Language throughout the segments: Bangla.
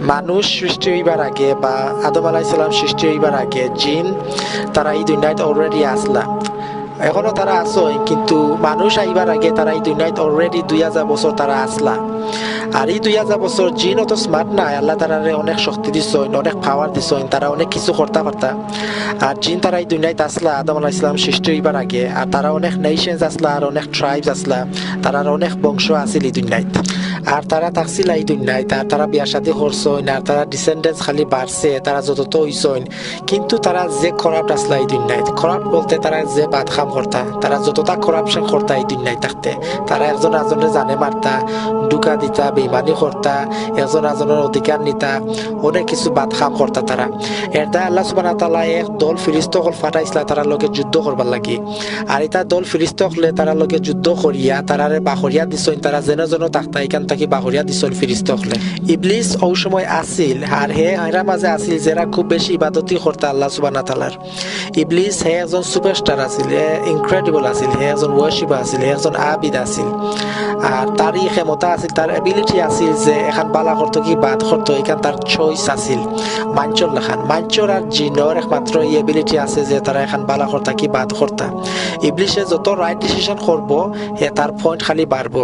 মানুষ সৃষ্টি হইবার আগে বা আদম আলাইসাল্লাম সৃষ্টি হইবার আগে জিন, তারা এই দুনিয়ায় অলরেডি আসলা। এখনও তারা আসয় কিন্তু মানুষ আইবার আগে তারা এই দুনিয়ায় অলরেডি দুই হাজার বছর তারা আসলা। আর এই দুই হাজার বছর জিন অত স্মার্ট নাই, আল্লাহ তারারে অনেক শক্তি দিছইন, অনেক পাওয়ার দিছইন, তারা অনেক কিছু করতে পারতা। আর জিন তারা এই দুনিয়ায় আসলা, আদম আলাহ ইসলাম সৃষ্টি হইবার আগে, আর তারা অনেক নেশনস আসলা, আর অনেক ট্রাইবস আসলা, তারার অনেক বংশ আছিল এই দুনিয়ায় আর তারা থাকছিল এই দুনিয়ায় আর তারা বিয়া শাদি করছইন আর তারা ডিসেন্ডেন্স খালি বাড়ছে, তারা যতত হইছইন কিন্তু তারা যে খরাপ আসলা এই দুনিয়ায় খরাপ বলতে তারা যে বাদ খাম করতা, তারা যতটা করাপশন করতা এই দুনিয়ায় থাকতে তারা একজন আজনের জানে মারতা ডুকা দিতা, বেইমানি করতা, একজন আজনের অধিকার নিতা, অনেক কিছু বাদ খাম করতা তারা। দ্বারা আল্লাহ সুবাহ তালা এক দল ফিরিস্ত হল ফাটাইছিলা, তারা লগে যুদ্ধ করবার লাগি। আর এটা দল ফিরিস্ত হলে তারা লগে যুদ্ধ করিয়া, তারারে বাহরিয়া দিছইন তারা যেন যেন থাকতা এখান থাকি বাহরিয়া দিছইন ফিরিস্ত হলে ইবলিস ওই সময় আসিল আর হে হেরা মাঝে আসিল যারা খুব বেশি ইবাদতি করতা আল্লাহ সুবাহ তালার ইবলিস হে একজন সুপারস্টার আছিল, হে ইনক্রেডিবল আছিল, হে একজন ওয়ার্শিপার আছিল, হে একজন আবিদ আছিল। আর তার ই ক্ষমতা আছিল, তার এবিলিটি আছিল যে এখন বালা করতো কি বাদ করতো এখান তার চয়েস আছিল। মাঞ্চর লেখান মাঞ্চর আর জিনর একমাত্র এই এবিলিটি আছে যে তারা এখন বালা করতা কি বাদ করতা ইবলিশে যত রাইট ডিসিশন করব হে তার পয়েন্ট খালি বাড়বো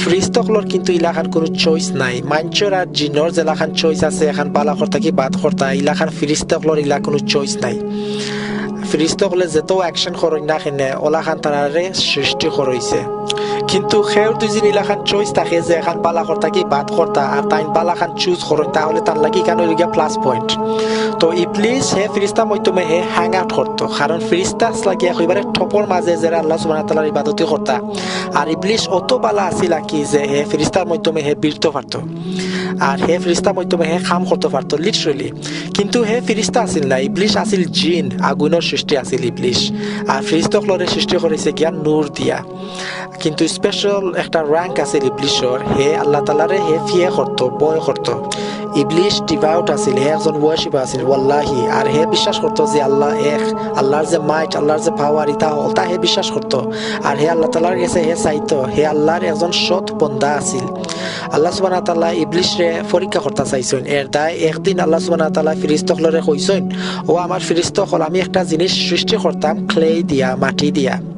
ফ্রিস্তকলর কিন্তু ইলাখান কোনো চয়েস নাই। মাঞ্চর আর জিনর এলাকার চয়েস আছে, এখন বালাখর থাকি বাদ ইলাকার ইলাখান ফিরিস্তকলর ইলা কোনো চয়েস নাই। ফিরিস্ত হলে যেত অ্যাকশন করই না খেনে ওলাখান তারারে সৃষ্টি করইছে কিন্তু সেও দুজন ইলাখান চয়েস থাকে যে এখন বালা কর্তা কি বাদ কর্তা আর তাই বালাখান চুজ করেন তাহলে তার লাগি কেন গিয়া প্লাস পয়েন্ট তো ইবলিস হে ফিরিস্তা মধ্যমে হে হ্যাং আউট করতো কারণ ফিরিস্তা লাগিয়া হইবারে টপর মাঝে যে আল্লাহ সুবাহ তালার ইবাদতি কর্তা আর ইবলিস অত বালা আছিল কি যে হে ফিরিস্তার মাধ্যমে হে বীরতে পারত আর হে ফিরিস্তা মাধ্যমে হে খাম করতে পারতো লিটারেলি কিন্তু হে ফিরিস্তা আছিল না, ইবলিশ আছিল জিন আগুনের সৃষ্টি আছিল ইবলিশ। আর ফিরিস্তকলরে সৃষ্টি করেছে জ্ঞান নূর দিয়া। কিন্তু স্পেশাল একটা র্যাঙ্ক আছিল ইবলিশর হে আল্লাহ তালারে হে ফিয়ে করতো, বয় করতো। ইবলিশ ডিভাউট আছিল, হে একজন ওয়ার্শিপা আছিল ওয়াল্লাহি আর হে বিশ্বাস করতো যে আল্লাহ এক, আল্লাহর যে মাইট আল্লাহর যে পাওয়ার ইতা হল তা হে বিশ্বাস করতো। আর হে আল্লাহ তালার গেছে হে চাইতো, হে আল্লাহর একজন সৎ বন্দা আছিল। আল্লাহ সুবানা তাল্লাহ ইবলিশরে পরীক্ষা করতে চাইছেন। এর দায় একদিন আল্লাহ তালা তাল্লাহ ফিরিস্তকলরে কইছেন, ও আমার ফিরিস্তকল আমি একটা জিনিস সৃষ্টি করতাম ক্লে দিয়া, মাটি দিয়া।